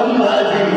jamais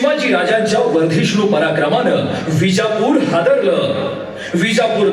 Shivaji राजांच्या वर्धिष्णू पराक्रमानं विजापूर हादरलं. विजापूर